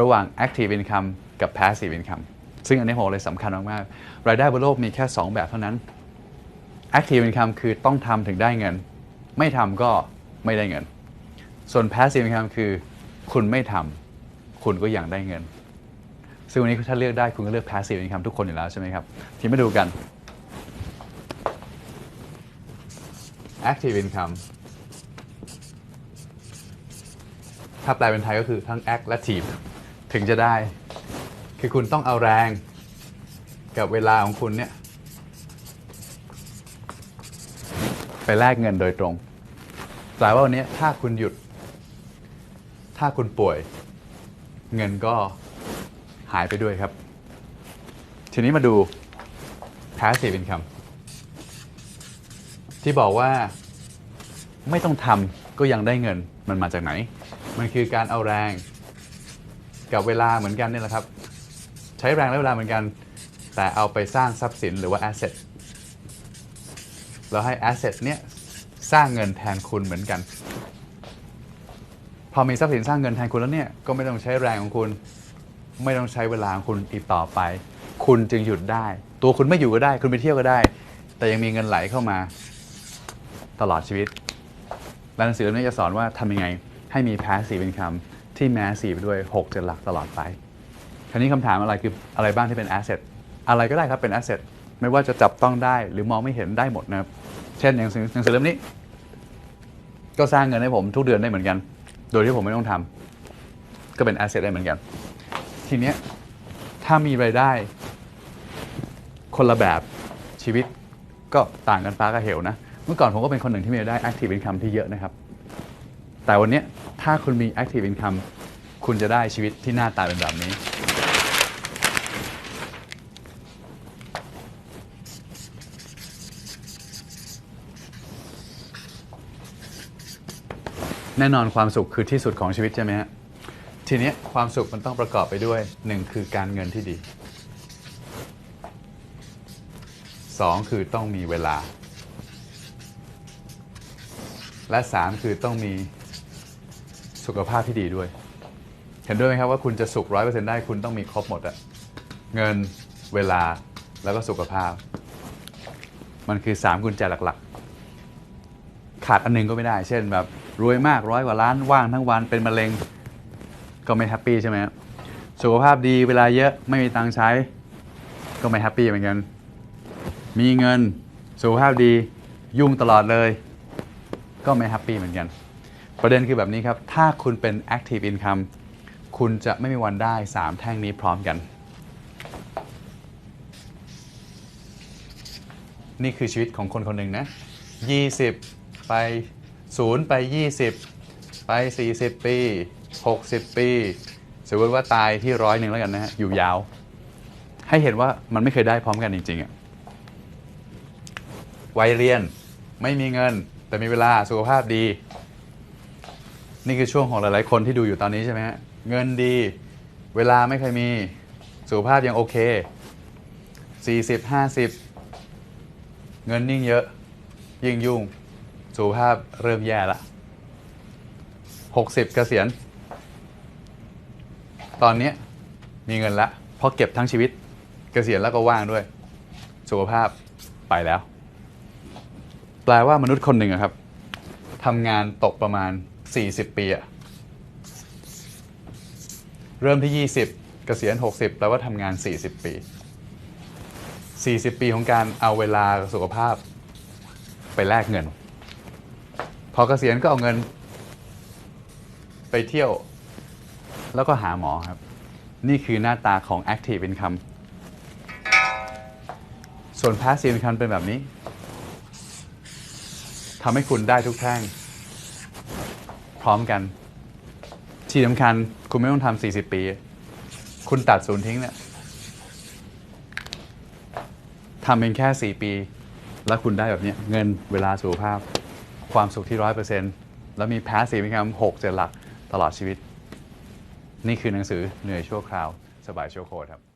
ระหว่าง active income กับ passive income ซึ่งอันนี้ผมเลยสำคัญมากๆรายได้บนโลกมีแค่ 2 แบบเท่านั้น active income คือต้องทำถึงได้เงิน ไม่ทำก็ไม่ได้เงิน ส่วน passive income คือ คุณไม่ทำคุณก็ยังได้เงิน ซึ่งวันนี้ถ้าเลือกได้คุณก็เลือก passive income ทุกคนอยู่แล้วใช่ไหมครับ ทีมาดูกัน active income ถ้าแปลเป็นไทยก็คือทั้ง act และ team ถึงจะได้ คือคุณต้องเอาแรงกับเวลาของคุณเนี่ย ไปแลกเงินโดยตรงแปลว่าวันนี้ถ้าคุณหยุด ถ้าคุณป่วย เงินก็หายไปด้วยครับ ทีนี้มาดู passive income ที่บอกว่าไม่ต้องทำก็ยังได้เงินมันมาจากไหน มันคือการเอาแรง กับเวลาเหมือนกันนี่แหละครับ ใช้แรงและเวลาเหมือนกัน แต่เอาไปสร้างทรัพย์สินหรือว่า asset แล้วให้ asset เนี่ยสร้างเงินแทนคุณเหมือนกัน พอมีทรัพย์สินสร้างเงินแทนคุณแล้วเนี่ยก็ไม่ต้องใช้แรงของคุณ ไม่ต้องใช้เวลาของคุณอีกต่อไป คุณจึงหยุดได้ ตัวคุณไม่อยู่ก็ได้ คุณไปเที่ยวก็ได้ แต่ยังมีเงินไหลเข้ามาตลอดชีวิตหนังสือเล่มนี้จะสอนว่าทำยังไงให้มี passive income ที่ massive ด้วย6เจ็ดหลักตลอดไป คราวนี้คำถามอะไรคืออะไรบ้างที่เป็น asset อะไรก็ได้ครับเป็น asset ไม่ว่าจะจับต้องได้หรือมองไม่เห็นได้หมดนะครับ เช่นอย่างหนังสือเล่มนี้ ก็สร้างเงินให้ผมทุกเดือนได้เหมือนกัน โดยที่ผมไม่ต้องทำก็เป็น asset ได้เหมือนกัน ทีเนี้ยถ้ามีรายได้ คนละแบบชีวิตก็ต่างกันฟ้ากับเหวนะ เมื่อก่อนผมก็เป็นคนหนึ่งที่มีรายได้ active income ที่เยอะนะครับ แต่วันนี้ถ้าคุณมี active income คุณจะได้ชีวิตที่หน้าตาเป็นแบบนี้ แน่นอนความสุขคือที่สุดของชีวิตใช่ไหมฮะทีนี้ความสุขมันต้องประกอบไปด้วยหนึ่งคือการเงินที่ดีสองคือต้องมีเวลา และสามคือต้องมี สุขภาพที่ดีด้วย เห็นด้วยไหมครับว่าคุณจะสุขร้อยเปอร์เซ็นต์ได้คุณต้องมีครบหมดอะเงินเวลาแล้วก็สุขภาพ มันคือสามกุญแจหลักๆ ขาดอันหนึงก็ไม่ได้ เช่นแบบรวยมากร้อยกว่าล้านว่างทั้งวันเป็นมะเร็งก็ไม่แฮปปี้ใช่ไหมครับสุขภาพดีเวลาเยอะไม่มีตังค์ใช้ ก็ไม่แฮปปี้เหมือนกัน มีเงินสุขภาพดียุ่งตลอดเลย ก็ไม่แฮปปี้เหมือนกัน ประเด็นคือแบบนี้ครับ ถ้าคุณเป็น active income คุณจะไม่มีวันได้ 3 แท่งนี้พร้อมกัน นี่คือชีวิตของคนคนหนึ่งนะ 20 ไป 0 ไป 20 ไป 40 ปี 60 ปีสมมติว่าตายที่ร้อยหนึ่งแล้วกันนะฮะ อยู่ยาว ให้เห็นว่ามันไม่เคยได้พร้อมกันจริงๆอะวัยเรียนไม่มีเงิน แต่มีเวลาสุขภาพดี นี่คือช่วงของหลายๆ คนที่ดูอยู่ตอนนี้ใช่ไหมฮะเงินดี เวลาไม่เคยมี สุขภาพยังโอเค 40 50 เงินยิ่งเยอะ ยิ่งยุ่ง สุขภาพเริ่มแย่ละ 60 เกษียณ ตอนนี้มีเงินละเพราะเก็บทั้งชีวิต เกษียณแล้วก็ว่างด้วย สุขภาพไปแล้ว แปลว่ามนุษย์คนหนึ่งครับทำงานตกประมาณ 40 ปีอะเริ่มที่ 20 เกษียณ 60 แปลว่าทำงาน 40 ปี 40 ปีของการเอาเวลาสุขภาพไปแลกเงิน พอเกษียณก็เอาเงิน ไปเที่ยว แล้วก็หาหมอครับ นี่คือหน้าตาของ active income ส่วน passive income เป็นแบบนี้ทำให้คุณได้ทุกแท่ง พร้อมกัน ที่สำคัญคุณไม่ต้องทำ40 ปี คุณตัดศูนย์ทิ้งเนี่ยทำเพียงแค่ 4 ปี แล้วคุณได้แบบนี้เงินเวลาสุขภาพ ความสุขที่ร้อยเปอร์เซ็นต์แล้วมี passive income 6เจ็ดหลักตลอดชีวิต นี่คือหนังสือเหนื่อยชั่วคราว สบายชั่วโคตรครับ